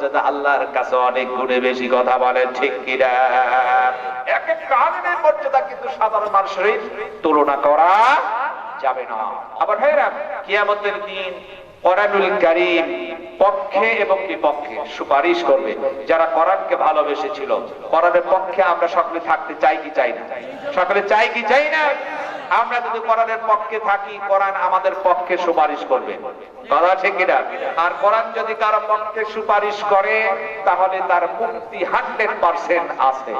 আল্লাহর কাছে অনেক গুণে বেশি কথা বলে, ঠিক কিনা এক একটা আলিমের মর্যাদা কিন্তু সাধারণ মানুষের তুলনা করা যাবে না। আবার ভাইরা কিয়ামতের দিন কোরআনুল কারীম পক্ষে এবং বিপক্ষে সুপারিশ করবে যারা কোরআনকে ভালোবেসেছিল। কোরআনের পক্ষে আমরা সকলে থাকতে চাই কি চাই না? সকলে চাই কি চাই না? আমরা যদি কোরআনের পক্ষে থাকি, কোরআন আমাদের পক্ষে সুপারিশ করবে। কথা ঠিক কিনা আর কোরআন যদি কারও পক্ষে সুপারিশ করে, তাহলে তার মুক্তি হান্ড্রেড পার্সেন্ট আছে।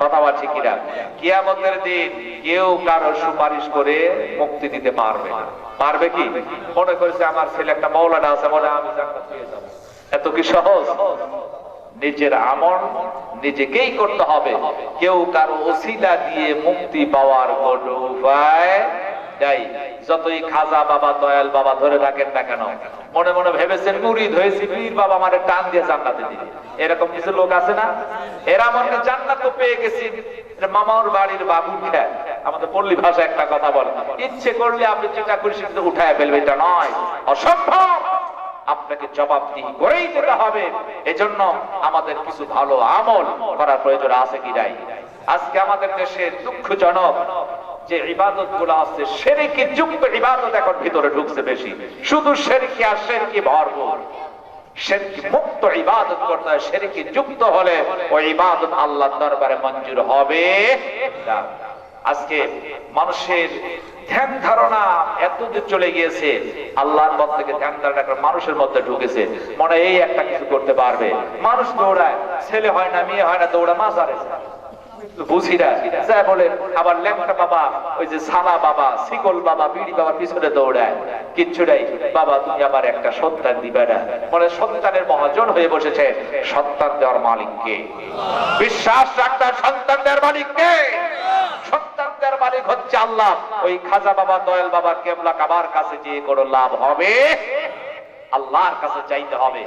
কথা বলছি কিনা কিয়ামতের দিন কেউ কারও সুপারিশ করে মুক্তি দিতে পারবে পারবে কি? মনে করেছে আমার ছেলে একটা মৌলানা আছে মনে আমি জান্নাত পেয়ে এত কি সহজ? নিজের আমল নিজেকেই করতে হবে। কেউ কারও ওসিলা দিয়ে মুক্তি পাওয়ার কোন উপায় যতই খাজা বাবা, দয়াল বাবা ধরে রাখেন না কেন, মনে মনে ভেবেছেন, মুরিদ হয়েছি, পীর বাবা মানে টান দিয়ে জান্নাতে দিবে। এরকম কিছু লোক আছে না? এরা মনে জান্নাত তো পেয়ে গেছি। মামার বাড়ির বাবু খ্যাত আমাদের পল্লী ভাষা একটা কথা বলে, ইচ্ছে করলে আপনি যেটা খুশি সেটা উঠায় ফেলবে। এটা নয়। অসম্ভব! আপনাকে জবাবদিহি করেই যেতে হবে। এজন্য আমাদের কিছু ভালো আমল করার প্রয়োজন আছে কি নাই? আজকে আমাদের দেশে দুঃখজনক যে ইবাদতগুলো আছে, সেরেকি যুক্ত ইবাদত এখন ভিতরে ঢুকছে বেশি। শুধু সেরেকি আর সেরেকি ভরপুর। সেরেকি মুক্ত ইবাদত করতে হয়, সেরেকি যুক্ত হলে ওই ইবাদত আল্লাহ দরবারে মঞ্জুর হবে না। আজকে মানুষের ধ্যান ধারণা এতদূর চলে গিয়েছে, আল্লাহর পথ থেকে ধ্যান ধারণা মানুষের মধ্যে ঢুকেছে। মনে এই একটা কিছু করতে পারবে। মানুষ দৌড়ায়, ছেলে হয় না, মেয়ে হয় না, দৌড়া বাবার পিছনে দৌড়ায়। কিচ্ছু নাই, বাবা, তুমি আবার একটা সন্তান দিবে না। সন্তানের মহাজন বসেছে। সন্তান দেওয়ার মালিককে। বিশ্বাস রাখতে হয় সন্তান দেওয়ার মালিককে। আল্লাহ ওই খাজা বাবা, দয়াল বাবা কেবলা কাবার কাছে যে কোনো লাভ হবে? আল্লাহর কাছে চাইতে হবে।